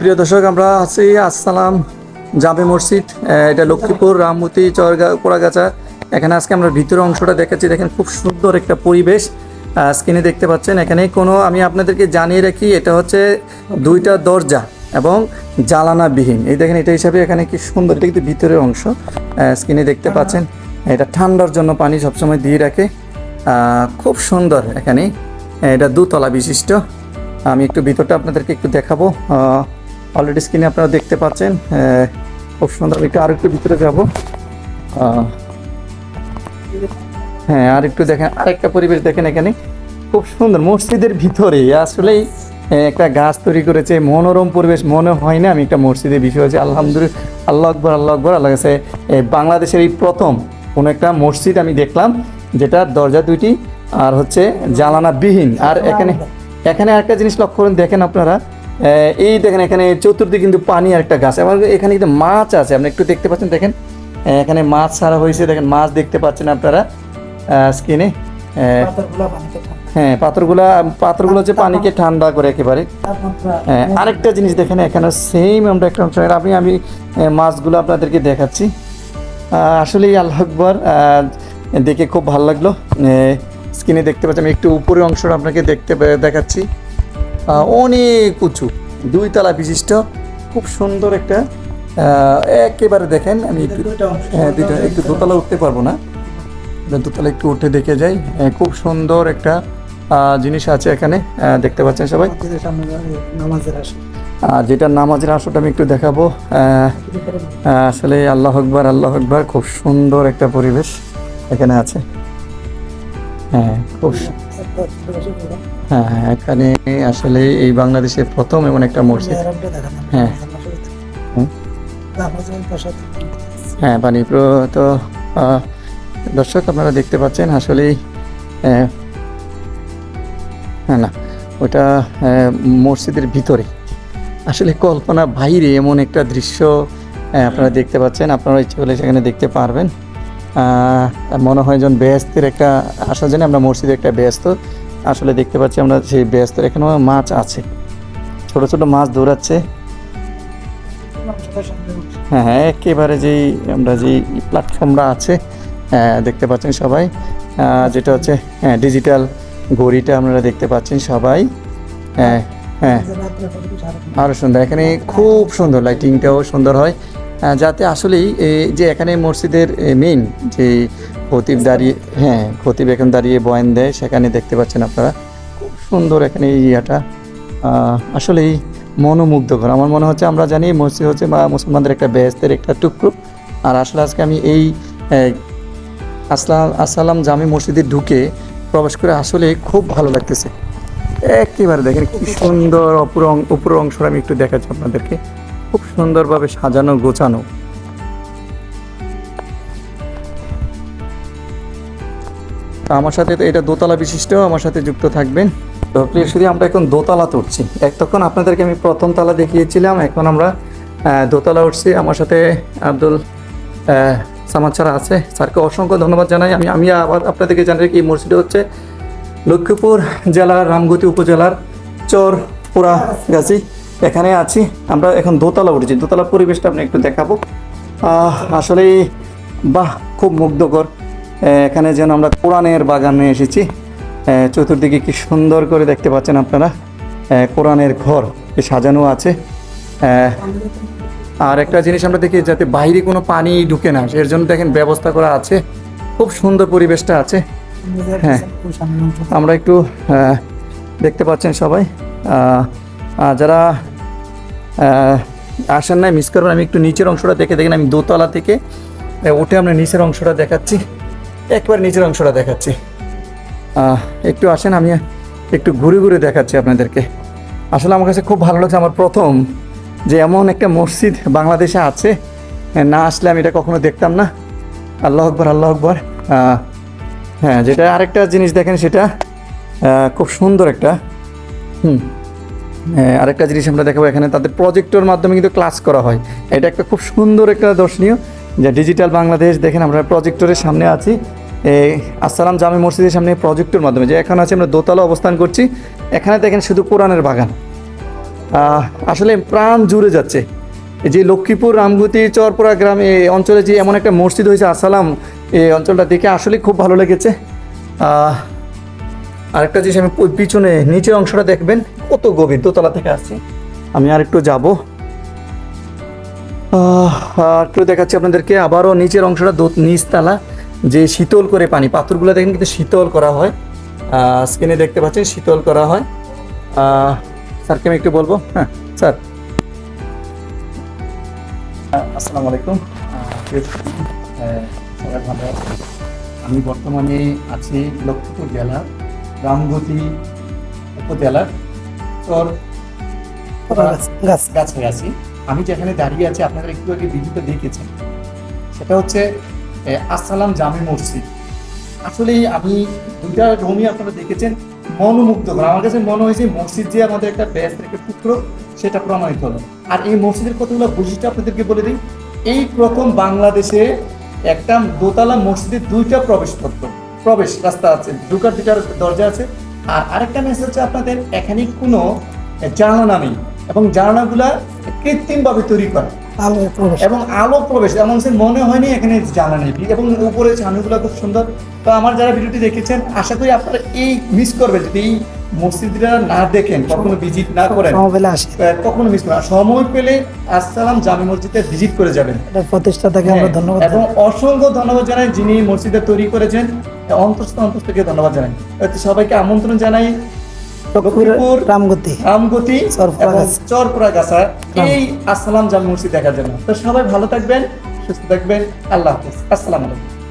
প্রিয় দর্শক, আমরা আছি আসসালাম জামে মসজিদ এটা লক্ষ্মীপুর রামমতি চরগা পোড়াগাছা এখানে আজকে আমরা ভিতরে অংশটা দেখাচ্ছি। দেখেন, খুব সুন্দর একটা পরিবেশ স্ক্রিনে দেখতে পাচ্ছেন। এখানে কোনো, আমি আপনাদেরকে জানিয়ে রাখি, এটা হচ্ছে দুইটা দরজা এবং জ্বালানাবিহীন। এই দেখেন, এটা হিসাবে এখানে কি সুন্দর, এটা কিন্তু ভিতরের অংশ স্ক্রিনে দেখতে পাচ্ছেন। এটা ঠান্ডার জন্য পানি সবসময় দিয়ে রাখে। খুব সুন্দর এখানে। এটা দুতলা বিশিষ্ট। আমি একটু ভিতরটা আপনাদেরকে একটু দেখাবো। অলরেডি স্ক্রিনে আপনারা দেখতে পাচ্ছেন। খুব সুন্দর আমি একটু আর একটু ভিতরে যাব। হ্যাঁ আর একটু দেখেন, আরেকটা পরিবেশ দেখেন এখানে। খুব সুন্দর মসজিদের ভিতরে। আসলেই একটা গাছ তৈরি করেছে, মনোরম পরিবেশ, মনে হয় না আমি একটা মসজিদের বিষয় আছে আলহামদুলিল্লাহ, আল্লাহ আকবর আল্লাহ আকবর আল্লাহ কাছে বাংলাদেশের এই প্রথম কোনো একটা মসজিদ আমি দেখলাম যেটা দরজা দুইটি, আর হচ্ছে জ্বালানাবিহীন। আর এখানে এখানে একটা জিনিস লক্ষ্য করেন দেখেন আপনারা এই দেখেন এখানে চতুর্দিকে কিন্তু পানি আর একটা গাছ। এবং এখানে কিন্তু মাছ আছে আপনি একটু দেখতে পাচ্ছেন দেখেন এখানে মাছ ছাড়া হয়েছে দেখেন মাছ দেখতে পাচ্ছেন আপনারা স্কিনে হ্যাঁ পাথরগুলা পাথরগুলো হচ্ছে পানিকে ঠান্ডা করে একেবারে। হ্যাঁ, আরেকটা জিনিস দেখেন এখানে সেম আমরা একটা অংশ আমি আমি মাছগুলো আপনাদেরকে দেখাচ্ছি। আহ, আসলেই আল্লাহ আকবর দেখে খুব ভালো লাগল। স্ক্রিনে দেখতে পাচ্ছি আমি একটু উপরের অংশটা আপনাকে দেখতে দেখাচ্ছি। অনেক উঁচু দুই তলা বিশিষ্ট খুব সুন্দর একটা আহ, একেবারে দেখেন আমি একটু হ্যাঁ দুইটা একটু দোতলা উঠতে পারব না। দোতলা একটু উঠে দেখে যাই। আহ, খুব সুন্দর একটা জিনিস আছে এখানে দেখতে পাচ্ছেন সবাই? আর যেটা নামাজের আসরটা আমি একটু দেখাবো আসলে আল্লাহ আকবর আল্লাহ আকবর খুব সুন্দর একটা পরিবেশ এখানে আছে। হ্যাঁ খুব হ্যাঁ হ্যাঁ, এখানে আসলে এই বাংলাদেশে প্রথম এমন একটা মসজিদ। হ্যাঁ। হ্যাঁ পানি তো দর্শক আপনারা দেখতে পাচ্ছেন আসলেই হ্যাঁ না ওটা মসজিদের ভিতরে। আসলে কল্পনা বাইরে এমন একটা দৃশ্য আপনারা দেখতে পাচ্ছেন আপনারা ইচ্ছে করলে সেখানে দেখতে পারবেন। মনে হয় যেন বেহস্তের একটা আসার জন্য আমরা মসজিদে একটা ব্যস্ত। আসলে দেখতে পাচ্ছি আমরা সেই ব্যস্তের এখানেও মাছ আছে। ছোট ছোট মাছ দৌড়াচ্ছে। হ্যাঁ হ্যাঁ একেবারে যেই আমরা যেই প্ল্যাটফর্মটা আছে হ্যাঁ, দেখতে পাচ্ছেন সবাই। যেটা হচ্ছে হ্যাঁ ডিজিটাল ঘড়িটা আপনারা দেখতে পাচ্ছেন সবাই। হ্যাঁ হ্যাঁ। আরও সুন্দর এখানে খুব সুন্দর লাইটিংটাও সুন্দর হয়। যাতে আসলেই যে এখানে মসজিদের মেইন যে খতিব দাঁড়িয়ে হ্যাঁ খতিব এখন দাঁড়িয়ে বয়ান দেয়, সেখানে দেখতে পাচ্ছেন আপনারা। খুব সুন্দর এখানে এই ইয়াটা। আসলেই মনোমুগ্ধকর। আমার মনে হচ্ছে আমরা জানি মসজিদ হচ্ছে বা মুসলমানদের একটা বেহেস্তের একটা টুকরো। আর আসলে আজকে আমি এই আসলাম আসসালাম জামি মসজিদে ঢুকে প্রবেশ করে আসলে খুব ভালো লাগতেছে। একেবারে দেখেন কি সুন্দর অপর অং- উপরের অংশটা আমি একটু দেখাচ্ছি আপনাদেরকে। খুব সুন্দরভাবে সাজানো, গোছানো। আমার সাথে এটা দোতলা বিশিষ্ট আমার সাথে যুক্ত থাকবেন। তো আমরা এখন দোতলা এক তখন আপনাদেরকে আমি প্রথম তলা দেখিয়েছিলাম, এখন আমরা দোতলা উঠছি। আমার সাথে আব্দুল সামাদ ছাড়া আছে। স্যারকে অসংখ্য ধন্যবাদ জানাই। আমি আমি আবার আপনাদেরকে জানাই কি মসজিদ হচ্ছে লক্ষ্মীপুর জেলার রামগতি উপজেলার চর পুরা গাছি এখানে আছি আমরা এখন দোতলা উঠেছি। দোতলা পরিবেশটা আপনি একটু দেখাবো। আহ, আসলেই বাহ খুব মুগ্ধকর। এখানে যেন আমরা কোরআনের বাগানে এসেছি। চতুর্দিকে কি সুন্দর করে দেখতে পাচ্ছেন আপনারা। কোরআনের ঘর সাজানো আছে। আর একটা জিনিস আমরা দেখি যাতে বাইরে কোনো পানি ঢুকে না এর জন্য দেখেন ব্যবস্থা করা আছে। খুব সুন্দর পরিবেশটা আছে। হ্যাঁ আমরা একটু দেখতে পাচ্ছেন সবাই। যারা আসেন নাই মিস করবেন। আমি একটু নিচের অংশটা দেখে দেখেন, আমি দোতলা থেকে উঠে আমরা নিচের অংশটা দেখাচ্ছি। একবার নিচের অংশটা দেখাচ্ছি। একটু আসেন, আমি একটু ঘুরে ঘুরে দেখাচ্ছি আপনাদেরকে। আসলে আমার কাছে খুব ভালো লাগছে আমার প্রথম যে এমন একটা মসজিদ বাংলাদেশে আছে। না আসলে আমি এটা কখনো দেখতাম না। আল্লাহ আকবর আল্লাহ আকবর। হ্যাঁ যেটা আরেকটা জিনিস দেখেন সেটা খুব সুন্দর একটা, হুম। আরেকটা জিনিস আমরা দেখাবো এখানে, তাদের প্রজেক্টর মাধ্যমে কিন্তু ক্লাস করা হয়। এটা একটা খুব সুন্দর একটা দর্শনীয়। যে ডিজিটাল বাংলাদেশ, দেখেন আমরা প্রজেক্টরের সামনে আছি। আসসালাম জামে মসজিদের সামনে প্রজেক্টর মাধ্যমে, যে এখন আছে আমরা দোতলা অবস্থান করছি। এখানে দেখেন শুধু কোরআনের বাগান। আসলে প্রাণ জুড়ে যাচ্ছে। যে লক্ষ্মীপুর, রামগতি চরপুরা গ্রাম, এই অঞ্চলে যে এমন একটা মসজিদ হয়েছে আসালাম এই অঞ্চলটা দেখে আসলে খুব ভালো লেগেছে। আরেকটা জিনিস আমি পিছনে, নিচের অংশটা দেখবেন। কত গভীর দোতলা থেকে আসছি। আমি আর একটু যাব আর একটু দেখাচ্ছি আপনাদেরকে। আবারও নিচের অংশটা দো নিচতলা। যে শীতল করে পানি পাথরগুলো দেখেন কিন্তু শীতল করা হয়। স্ক্রিনে দেখতে পাচ্ছেন শীতল করা হয়। স্যারকে আমি একটু বলব? হ্যাঁ স্যার। আসসালামু আলাইকুম। ভালো আমি বর্তমানে আছি লক্ষ্মীপুর জেলার রামগতি উপজেলার কাছে আছি আমি যেখানে দাঁড়িয়ে আছি আপনারা একটু আগে ভিডিওতে দেখেছেন। সেটা হচ্ছে আসসালাম জামে মসজিদ। আসলে আমি দুইটা রুমই আপনারা দেখেছেন মনোমুগ্ধ করে আমার কাছে মনে হয়েছে মসজিদ যে আমাদের একটা ব্যাস থেকে পুত্র সেটা প্রমাণিত হলো। আর এই মসজিদের কতগুলো বৈশিষ্ট্য আপনাদেরকে বলে দিই? এই প্রথম বাংলাদেশে একটা দোতলা মসজিদের দুইটা প্রবেশপত্র। প্রবেশ রাস্তা আছে ঢুকার দুটার দরজা আছে আর আরেকটা মেসেজ হচ্ছে আপনাদের এখানে কোনো জানালা নেই এবং জানালাগুলা কৃত্রিমভাবে তৈরি করা। এবং আলো প্রবেশ এমন সে মনে হয়নি এখানে জানা নেই। এবং উপরে ছানুগুলো খুব সুন্দর। তো আমার যারা ভিডিওটি দেখেছেন আশা করি আপনারা এই মিস করবেন। যদি এই মসজিদটা না দেখেন কখনো ভিজিট না করেন কখনো মিস করেন সময় পেলে আসসালাম জামি মসজিদে ভিজিট করে যাবেন। প্রতিষ্ঠাতাকে আমরা হ্যাঁ, ধন্যবাদ এবং অসংখ্য ধন্যবাদ জানাই যিনি মসজিদে তৈরি করেছেন। অন্তস্থ অন্তস্থ থেকে ধন্যবাদ জানাই। তো সবাইকে আমন্ত্রণ জানাই। লক্ষ্মীপুর রামগতি রামগতি। চরপুরা গাছা। এই আসসালাম জামি মসজিদ দেখার জন্য। তো সবাই ভালো থাকবেন সুস্থ থাকবেন। আল্লাহ হাফিজ। আসসালামু আলাইকুম।